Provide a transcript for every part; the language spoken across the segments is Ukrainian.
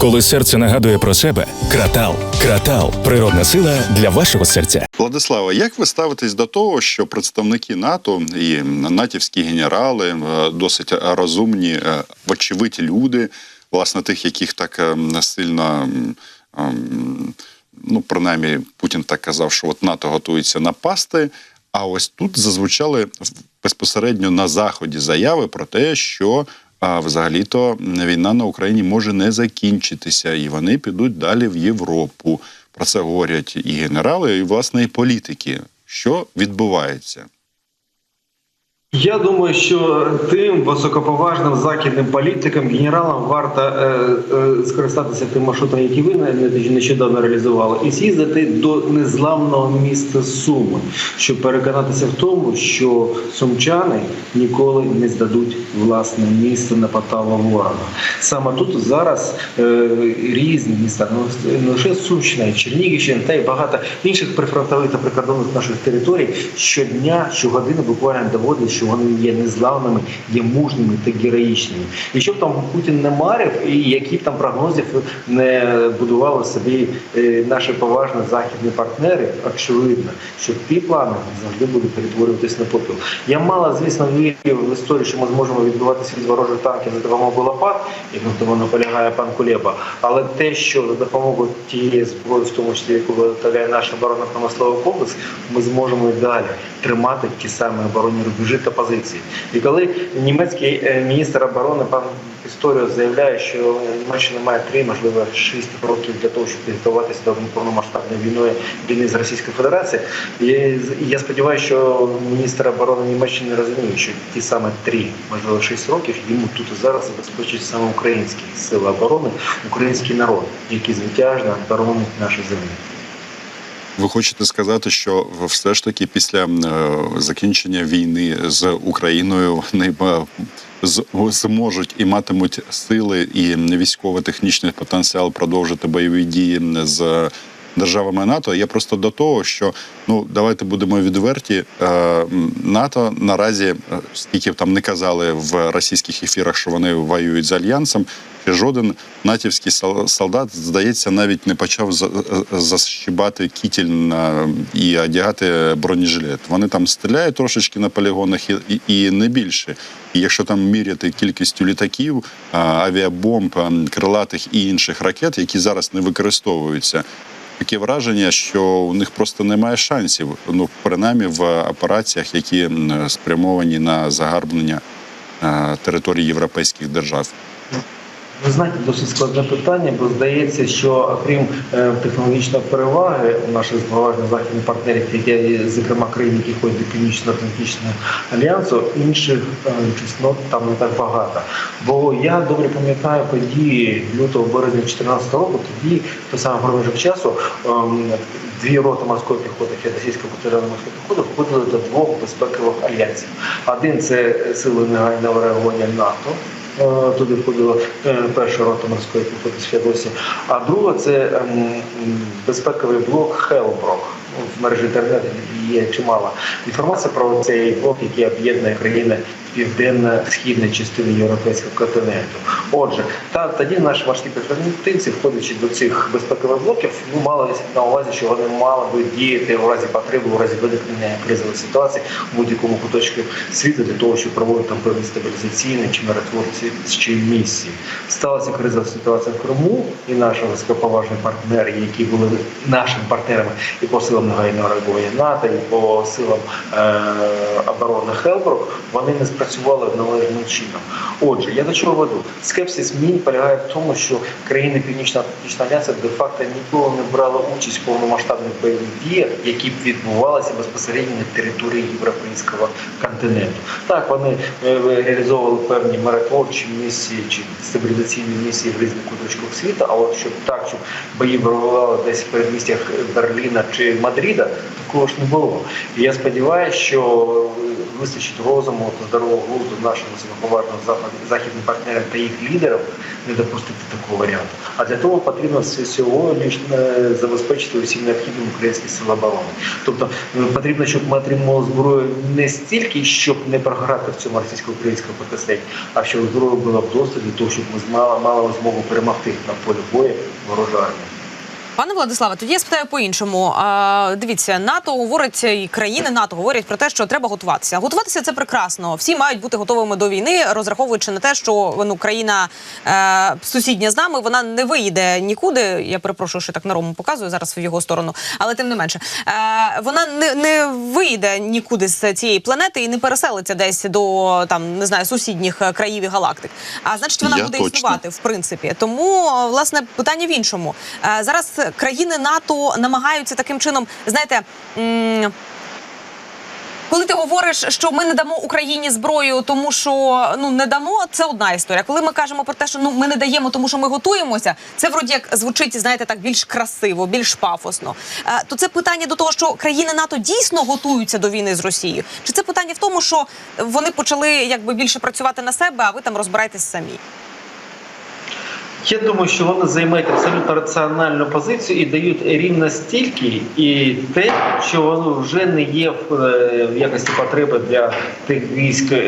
Коли серце нагадує про себе, кратал. Кратал природна сила для вашого серця. Владислава, як ви ставитесь до того, що представники НАТО і натівські генерали е, досить розумні, е, вочевидь люди, власне, тих, яких так е, сильно, ем, ну принаймні, Путін так казав, що от НАТО готується напасти. А ось тут зазвучали безпосередньо на заході заяви про те, що а, взагалі-то війна на Україні може не закінчитися, і вони підуть далі в Європу. Про це говорять і генерали, і власне і політики. Що відбувається? Я думаю, що тим високоповажним західним політикам, генералам варто е, е, скористатися тим маршрутом, який ви не- не- нещодавно реалізували, і з'їздити до незламного міста Суми, щоб переконатися в тому, що сумчани ніколи не здадуть власне місце на поталу ворога. Саме тут зараз е, різні міста, ну не лише Сумщина, Чернігівщина, та й багато інших прифронтових та прикордонних наших територій щодня, щогодини буквально доводять, що вони є незламними, є мужніми та героїчними. І щоб там Путін не марив, і які б там прогнозів не будували собі е, наші поважні західні партнери, очевидно, що ті плани завжди будуть перетворюватись на попіл. Я мало, звісно, вірю в історію, що ми зможемо відбиватися від ворожих танків за допомогою лопат, як на тому наполягає пан Кулеба. Але те, що за допомогою тієї зброї, в тому числі яку виготовляє наш оборонно-промисловий комплекс, ми зможемо і далі тримати ті самі оборонні рубежі та позиції. І коли німецький е, міністр оборони пан Історія заявляє, що Німеччина має три, можливо, шість років для того, щоб підготуватися до повномасштабної війни війни з Російською Федерацією. І я сподіваюся, що міністр оборони Німеччини розуміє, що ті саме три, можливо, шість років йому тут і зараз забезпечують саме українські сили оборони, український народ, який звитяжно боронить нашу землю. Ви хочете сказати, що все ж таки після е, закінчення війни з Україною вони е, зможуть і матимуть сили і військово-технічний потенціал продовжити бойові дії з державами НАТО. Я просто до того, що ну давайте будемо відверті. е, НАТО наразі, е, скільки б там не казали в російських ефірах, що вони воюють з альянсом. Жоден натівський сол- солдат, здається, навіть не почав за- защибати кітель на, і одягати бронежилет. Вони там стріляють трошечки на полігонах і, і, і не більше. І якщо там міряти кількістю літаків, авіабомб, крилатих і інших ракет, які зараз не використовуються, таке враження, що у них просто немає шансів. Ну, принаймні в операціях, які спрямовані на загарбнення е, території європейських держав. Ви знаєте, досить складне питання, бо здається, що окрім е, технологічної переваги у наших поважних західних партнерів, які, зокрема країн, які входять до Північно-Атлантичного альянсу, інших е, чеснот там не так багато. Бо я добре пам'ятаю події лютого березня 2014 року, тоді той самий проміжок часу ем, дві роти морської піхоти Федераційської батальйону морської піхоти входили до двох безпекових альянсів. Один це сили негайного реагування НАТО. Е, Туди входила е, перша рота морської піхоти Феодосії, а друга це ем, безпековий блок Хелброк. Ну, В мережі інтернету є чимала інформація про цей блок, який об'єднує країни південно-східної частини європейського континенту. Отже, та тоді наші морські піхотинці, входячи до цих безпекових блоків, ну мали на увазі, що вони мали би діяти у разі потреби, у разі виникнення кризової ситуації в будь-якому куточку світу для того, щоб проводити там певні стабілізаційні чи миротворці чи місії. Сталася кризова ситуація в Криму, і наші високоповажні партнери, які були нашими партнерами і по силам негайного реагування НАТО, і по силам е- оборони Хелброк, вони не спрацювали належним чином. Отже, я до чого веду? Скепсис мій полягає в тому, що країни Північно-Атлантичного альянсу де-факто ніколи не брали участь в повномасштабних бойових діях, які б відбувалися безпосередньо на території європейського континенту. Так, вони е, реалізовували певні миротворчі місії чи стабілізаційні місії в різних куточках світу, а от щоб так, щоб бої вирували десь в передмістях Берліна чи Мадріда, такого ж не було. І я сподіваюся, що вистачить розуму та здорового здорового глузду нашим поважним західним партнерам та їх лідерам не допустити такого варіанту. А для того потрібно сьогодні е, забезпечити усім необхідним українські сили оборони. Тобто потрібно, щоб ми отримали зброю не стільки, щоб не програти в цьому російсько-українському протистоянні, а щоб зброю було б досить для того, щоб ми змали, мали змогу перемогти на полі бою ворожу армію. Пане Владиславе, тоді я спитаю по-іншому. Дивіться, НАТО говорить і країни НАТО говорять про те, що треба готуватися. Готуватися це прекрасно. Всі мають бути готовими до війни, розраховуючи на те, що ну, країна е, сусідня з нами, вона не виїде нікуди. Я перепрошую, що так на рому показую зараз в його сторону, але тим не менше, е, вона не, не виїде нікуди з цієї планети і не переселиться десь до там не знаю сусідніх країв і галактик. А значить, вона Я буде точно. існувати в принципі. Тому власне питання в іншому. Е, Зараз країни НАТО намагаються таким чином, знаєте. Коли ти говориш, що ми не дамо Україні зброю, тому що ну не дамо, це одна історія. Коли ми кажемо про те, що ну ми не даємо, тому що ми готуємося, це вроді як звучить, знаєте, так більш красиво, більш пафосно. Е, то це питання до того, що країни НАТО дійсно готуються до війни з Росією, чи це питання в тому, що вони почали якби більше працювати на себе, а ви там розбирайтесь самі. Я думаю, що вони займають абсолютно раціональну позицію і дають рівно стільки і те, що воно вже не є в, е, в якості потреби для тих військ е,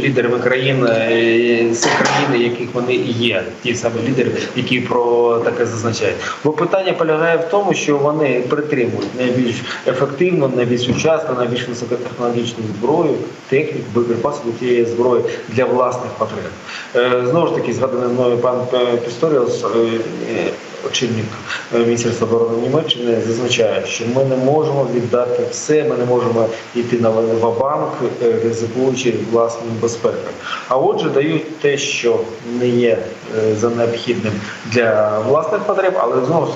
лідерів країн е, з країни, яких вони і є, ті самі лідери, які про таке зазначають. Бо питання полягає в тому, що вони притримують найбільш ефективну, найбільш сучасну, найбільш високотехнологічну зброю, техніку, боєприпаси до тієї зброї для власних потреб. Е, Знову ж таки, згаданий мною пан е, Пісторіус, е, е, очільник е, Міністерства оборони Німеччини, зазначає, що ми не можемо віддати все, ми не можемо йти на вабанк, ризикуючи власною безпекою. А отже, дають те, що не є за необхідним для власних потреб, але знову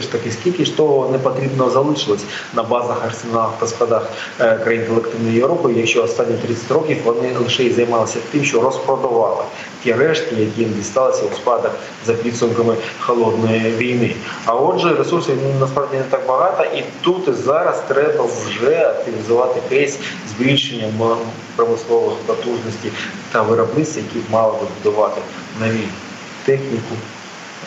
ж таки, скільки ж того не потрібно залишилось на базах арсеналах та складах е, країн колективної Європи, якщо останні 30 років вони лише і займалися тим, що розпродавали ті рештки, які їм дісталися у спадок за підсумками холодної війни. А отже, ресурсів ну, насправді не так багато, і тут зараз треба вже активізувати кейс збільшення промислових потужностей та виробництв, які мали би будувати нові техніку,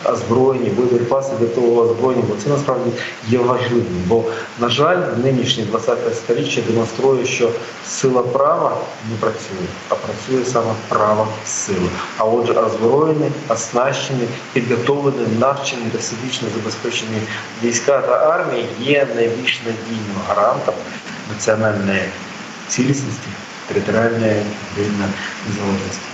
озброєння, боєприпаси для того озброєння, бо це насправді є важливим. Бо, на жаль, нинішнє 20 століття демонструє, що сила права не працює, а працює саме право сили. А отже, озброєні, оснащені, підготовлені, навчені всебічно забезпечені війська та армії є найбільш надійним гарантом національної цілісності, територіальної незалежності.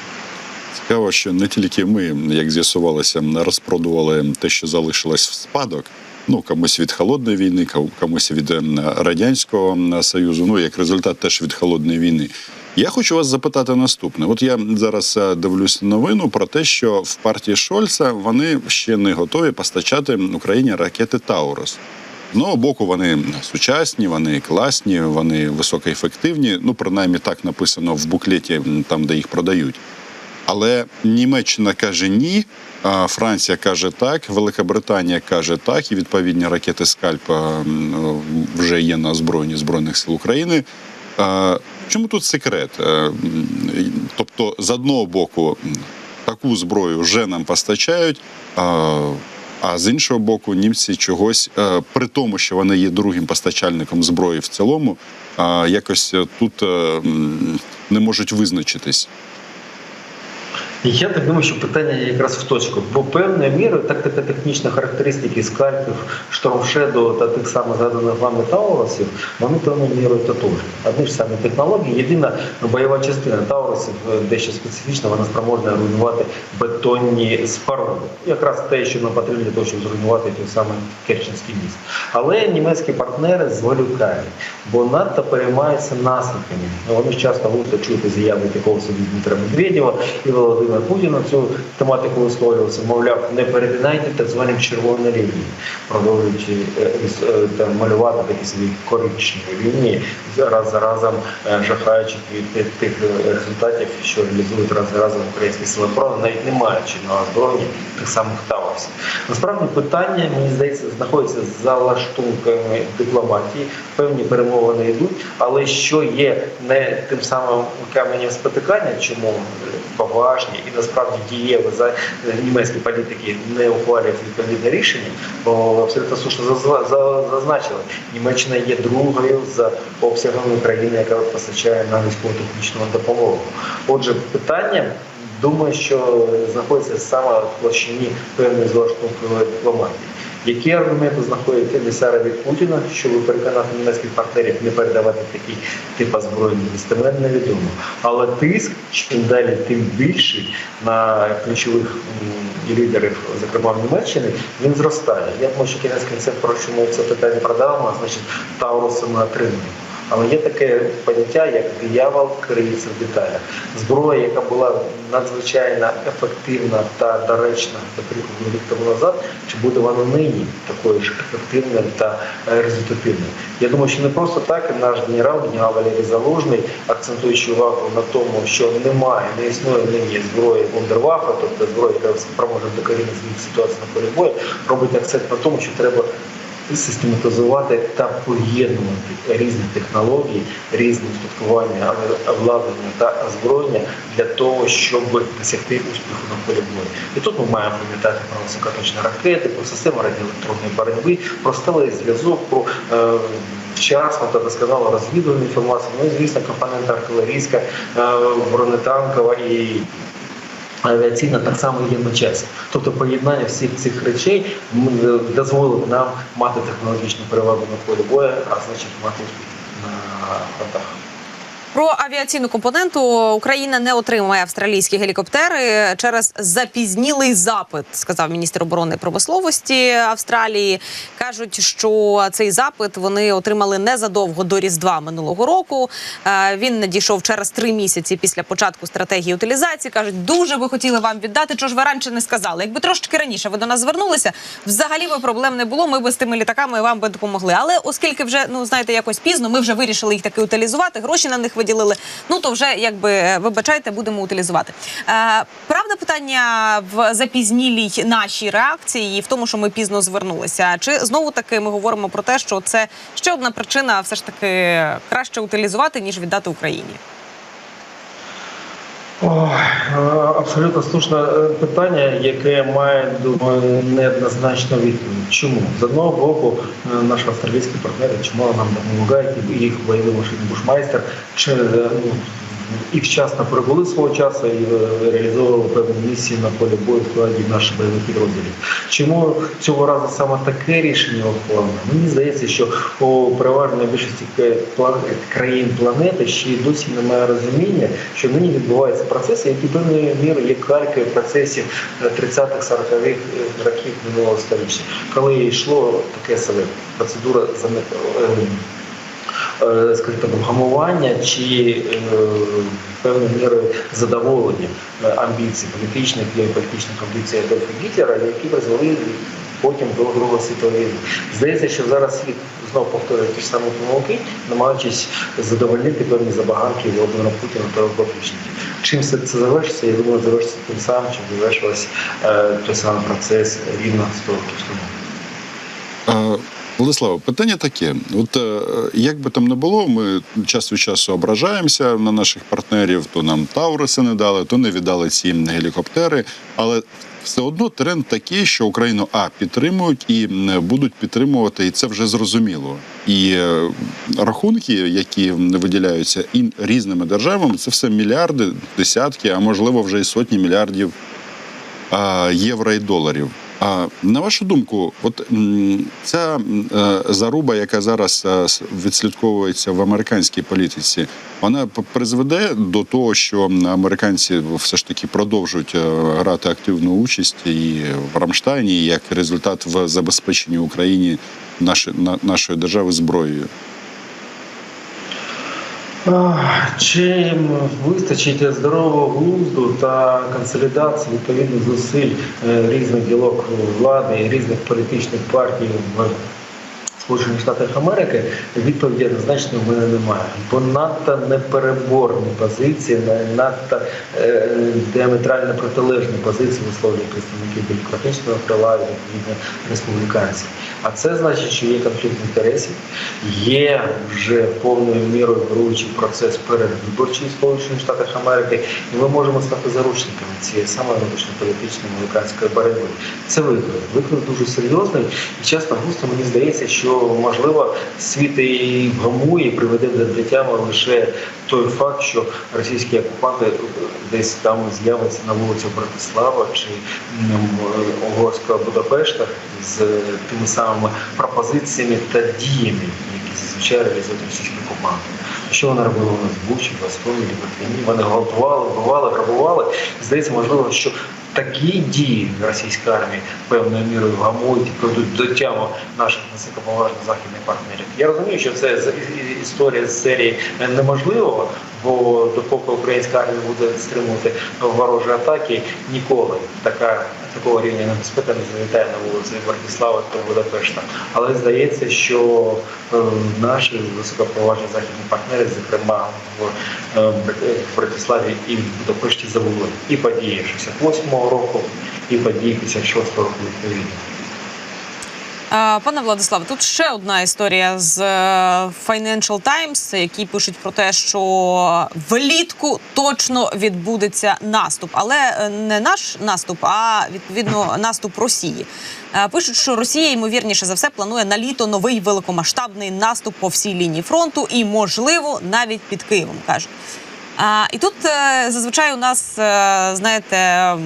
Цікаво, що не тільки ми, як з'ясувалося, розпродували те, що залишилось в спадок. Ну, комусь від холодної війни, комусь від радянського союзу. Ну як результат, теж від холодної війни. Я хочу вас запитати наступне. От я зараз е, дивлюсь новину про те, що в партії Шольца вони ще не готові постачати Україні ракети Таурус. З одного боку, вони сучасні, вони класні, вони високоефективні. Ну, принаймні так написано в буклеті, там де їх продають. Але Німеччина каже ні, Франція каже так, Велика Британія каже так, і відповідні ракети Скальп вже є на озброєнні Збройних сил України. Чому тут секрет? Е, Тобто, з одного боку, таку зброю вже нам постачають. а, з іншого боку, німці чогось, е, при тому, що вони є другим постачальником зброї в цілому, якось тут е, не можуть визначитись. Я так думаю, що питання якраз в точку, бо певною мірою тактико-технічні характеристики скальпів, штормшеду та тих самих згаданих вами Таурусів, вони певною мірою тотожні. Одні ж самі технології. Єдина бойова частина Таурусів е, дещо специфічна, вона спроможна руйнувати бетонні споруди. Якраз те, що нам потрібно для того, щоб зруйнувати той самий Керченський міст. Але німецькі партнери зволікають, бо надто переймаються наслідками. Вони ж часто густо чують заяви такого собі Дмитра Медведєва і Володимира Володимира Путіна цю тематику висловлювався, мовляв, не перетинайте так звані червоні лінії, продовжуючи е, е, там, малювати такі собі коричневі лінії, раз за разом е, жахаючи від тих, результатів, що реалізують раз за разом українські сили оборони, навіть не маючи на озброєнні тих самих таврсів. Насправді питання, мені здається, знаходиться за лаштунками дипломатії. Певні перемовини йдуть, але що є не тим самим каменем спотикання, чому поважні і насправді дієві за німецькі політики не ухвалюють відповідне рішення, бо абсолютно слушно зазначили, Німеччина є другою за обсягами країни, яка постачає на військово технічну допомогу. Отже, питання. Думаю, що знаходиться саме в площині певної злаштункової дипломатії. Які аргументи знаходять емісари від Путіна, щоб переконати німецьких партнерів не передавати такий тип озброєння, достеменно невідомо. Але тиск чим далі, тим більший на ключових лідерів, зокрема в Німеччині, він зростає. Я думаю, що кінець кінцем, про що ми це питання продавимо, а значить Тауруси ми отримуємо. Але є таке поняття, як диявол криється в деталях. Зброя, яка була надзвичайно ефективна та доречна, наприклад, рік тому назад, чи буде вона нині такою ж ефективною та е, результативною? Я думаю, що не просто так наш генерал, генерал Валерій Залужний, акцентуючи увагу на тому, що немає, не існує нині зброї Вундервафа, тобто зброї, яка спроможна докорінно змінити ситуацію на полі бою, робить акцент на тому, що треба систематизувати та поєднувати різні технології, різні устаткування, обладнання та озброєння для того, щоб досягти успіху на полі бою. І тут ми маємо пам'ятати про високоточні ракети, про систему радіоелектронної боротьби, про сталий зв'язок, про е, вчасну та досконалу розвідувальну інформацію. Ну і звісно, компонента артилерійська, е, бронетанкова і авіаційна так само є на часі. Тобто поєднання всіх цих речей дозволило дозволить нам мати технологічну перевагу на полі бою, а значить мати на фронтах. Про авіаційну компоненту Україна не отримує австралійські гелікоптери через запізнілий запит, сказав міністр оборони промисловості Австралії. кажуть, що цей запит вони отримали незадовго до Різдва минулого року. Е, Він надійшов через три місяці після початку стратегії утилізації. кажуть, дуже би хотіли вам віддати. Чого ж ви раніше не сказали? Якби трошки раніше ви до нас звернулися, взагалі би проблем не було. Ми би з тими літаками вам би допомогли. Але оскільки вже ну знаєте, якось пізно, ми вже вирішили їх таки утилізувати. Гроші на них виділили. Ну то вже якби е, вибачайте, будемо утилізувати. Е, правда, питання в запізнілій нашій реакції і в тому, що ми пізно звернулися. Чи знову таки ми говоримо про те, що це ще одна причина, все ж таки краще утилізувати ніж віддати Україні? Ой, е, абсолютно слушне е, питання, яке має думаю, неоднозначну відповідь. Чому з одного боку е, наші австралійські партнери чому нам допомагають їх бойовий машин Бушмайстер е, ну, і вчасно прибули свого часу і е, реалізовували певні місії на полі бою в складі наших бойових підрозділів. Чому цього разу саме таке рішення ухвалено? Мені здається, що у переважної більшості країн планети ще й досі немає розуміння, що нині відбуваються процеси, які певною мірою є калькою процесів е, 30-х, 40-х років минулого століття, коли йшло таке себе процедура е, е, скажімо так, гамування чи е, певною мірою задоволення е, амбіцій політичних геополітичних амбіцій Адольфа Гітлера, які призвели потім до Другої світової війни. Здається, що зараз світ знову повторює ті ж самі помилки, намагаючись задовольнити певні забаганки Володимира Путіна та його. Чим все це завершиться? Я думаю, завершиться тим самим, чим завершився е, той самий процес рівно 100 років тому. Владислава, питання таке: от е, як би там не було, ми час від часу ображаємося на наших партнерів, то нам Тауруси не дали, то не віддали ці гелікоптери. Але все одно тренд такий, що Україну а підтримують і будуть підтримувати, і це вже зрозуміло. І е, рахунки, які виділяються і різними державами, це все мільярди, десятки, а можливо вже і сотні мільярдів євро і доларів. А на вашу думку, от ця е, заруба, яка зараз е, відслідковується в американській політиці, вона призведе до того, що американці все ж таки продовжують е, грати активну участь і в Рамштайні, як результат в забезпеченні Україні нашої держави зброєю. Чи вистачить здорового глузду та консолідації відповідних зусиль е, різних ділок влади і різних політичних партій в Сполучених Штатах Америки? Відповіді однозначно в мене немає. Бо надто непереборні позиції, на- надто е, діаметрально протилежні позиції висловлюють представників демократичного крила і відповідно республіканців. А це значить, що є конфлікт інтересів, є вже повною мірою керуючий процес передвиборчий в Сполучених Штатах Америки, і ми можемо стати заручниками цієї саме внутрішньополітичної американської боротьби. Це виклик. Виклик дуже серйозний, і чесно густо мені здається, що можливо світ і вгамує і приведе до до тями лише той факт, що російські окупанти десь там з'являться на вулиці Братислава чи м, Угорського Будапешта з тими самими пропозиціями та діями, які зазвичай реалізують російські окупанти. Що вони робили у нас в Бучі, в Астові, в? Вони гвалтували, вбивали, грабували. Здається, можливо, що такі дії російської армії певною мірою гамують і кладуть до тями наших високоповажних західних партнерів. Я розумію, що це історія з серії неможливого, бо допоки українська армія буде стримувати ворожі атаки, ніколи така такого рівня небезпека не завітає на вулиці Братислави та Будапешта. Але здається, що е, наші високоповажні західні партнери, зокрема в, е, в Братиславі і в Будапешті, забули і події 68-го року, і події 56-го року відповідно. Пане Владиславе, тут ще одна історія з е, Financial Times, які пишуть про те, що влітку точно відбудеться наступ, але е, не наш наступ, а відповідно наступ Росії. Е, Пишуть, що Росія ймовірніше за все планує на літо новий великомасштабний наступ по всій лінії фронту і, можливо, навіть під Києвом кажуть. А, і тут зазвичай у нас, знаєте,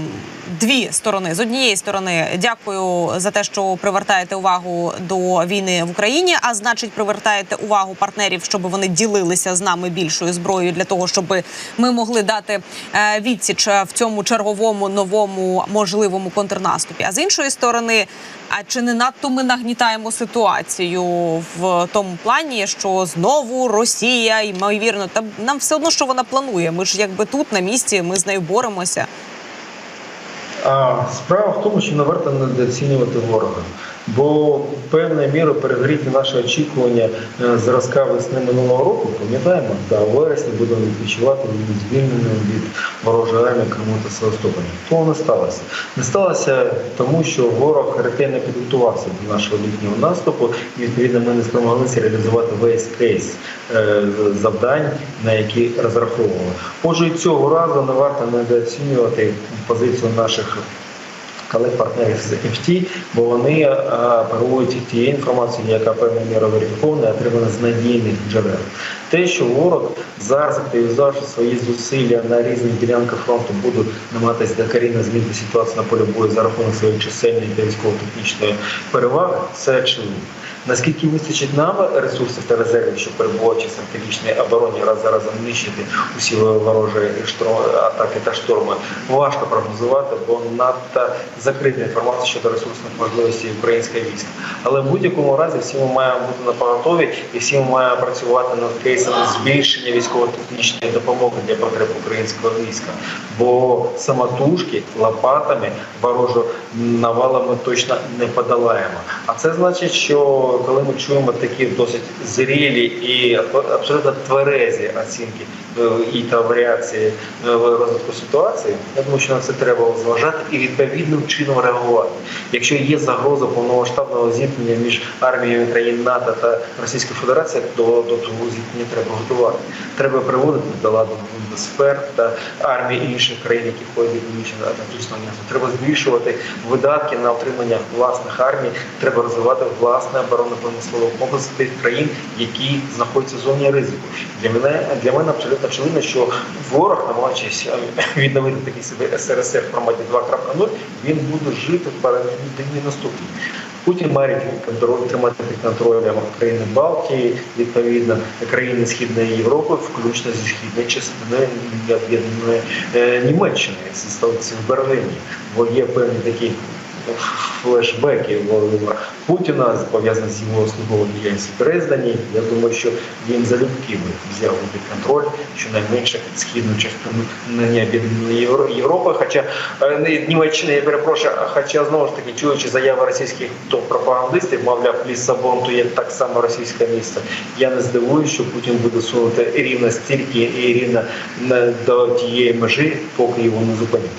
дві сторони. З однієї сторони, дякую за те, що привертаєте увагу до війни в Україні, а значить, привертаєте увагу партнерів, щоб вони ділилися з нами більшою зброєю для того, щоб ми могли дати е, відсіч в цьому черговому новому можливому контрнаступі. А з іншої сторони, а чи не надто ми нагнітаємо ситуацію в тому плані, що знову Росія, ймовірно, та нам все одно, що вона планує. Ми ж якби тут на місці, ми з нею боремося. А справа в тому, що не варто недооцінювати ворога. Бо певною мірою перегріті наші очікування е, зразка весни минулого року, пам'ятаємо, та у вересні будемо відпочивати звільненим від ворожої армії Криму та Севастополя. Того не сталося. Не сталося тому, що ворог ретельно підготувався до нашого літнього наступу, і відповідно ми не спромоглися реалізувати весь кейс е, завдань, на які розраховували. Отже, цього разу не варто недооцінювати позицію наших колег-партнерів з FT, бо вони переводять тієї тією інформацією, яка певною мірою верифікована, отримана з надійних джерел. Те, що ворог зараз активізувавши свої зусилля на різних ділянках фронту, буде намагатися докорінно змінити ситуацію на полі бою за рахунок своєї чисельної та військово-технічної переваги, це очевидно. Наскільки вистачить нам ресурсів та резервів, щоб перебувати в стратегічній обороні раз за разом нищити усі ворожі атаки та шторми, важко прогнозувати, бо надто закрита інформація щодо ресурсних можливостей українського війська. Але в будь-якому разі всі ми маємо бути на поготові і всі ми маємо працювати над кейсами збільшення військово-технічної допомоги для потреб українського війська. Бо самотужки лопатами ворожу навалами точно не подолаємо. А це значить, що коли ми чуємо такі досить зрілі і абсолютно тверезі оцінки е, і та варіації е, розвитку ситуації, я думаю, що на це треба зважати і відповідним чином реагувати. Якщо є загроза повномасштабного зіткнення між арміями країн НАТО та Російської Федерації, то до того зіткнення треба готувати. Треба приводити до ладу Бундесфер та армії інших країн, які входять до Північного Атлантичного альянсу. Треба збільшувати видатки на отримання власних армій. Треба розвивати власне оборонно-промисловий комплекс тих країн, які знаходяться в зоні ризику. Для мене для мене абсолютно очевидно, що ворог, намагаючись е, відновити такий собі СРСР в форматі 2.0, він буде жити в парадигмі наступній. Путін має тримати під контролем країни Балтії, відповідно країни Східної Європи, включно зі східної частини об'єднаної е, Німеччини, зі столиці в Берлині, Бо є певні такі флешбеки Володимира Путіна пов'язані з його службовою діяльністю перездані. Я думаю, що він залюбки взяв під контроль щонайменше східну частину Євро- Європи. Хоча е, не Німеччини, я перепрошую, хоча знову ж таки чуючи заяви російських топ-пропагандистів, мовляв, Лісабон то є так само російське місце. Я не здивуюся, що Путін буде сунути рівно стільки і рівно не до тієї межі, поки його не зупинять.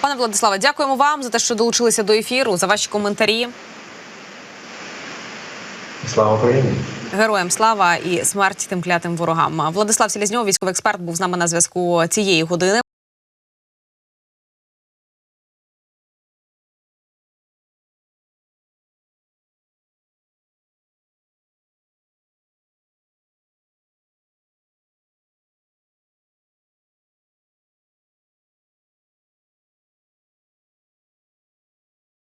Пане Владиславе, дякуємо вам за те, що долучилися до ефіру, за ваші коментарі. Слава Україні! Героям слава і смерть тим клятим ворогам. Владислав Селізньов, військовий експерт, був з нами на зв'язку цієї години.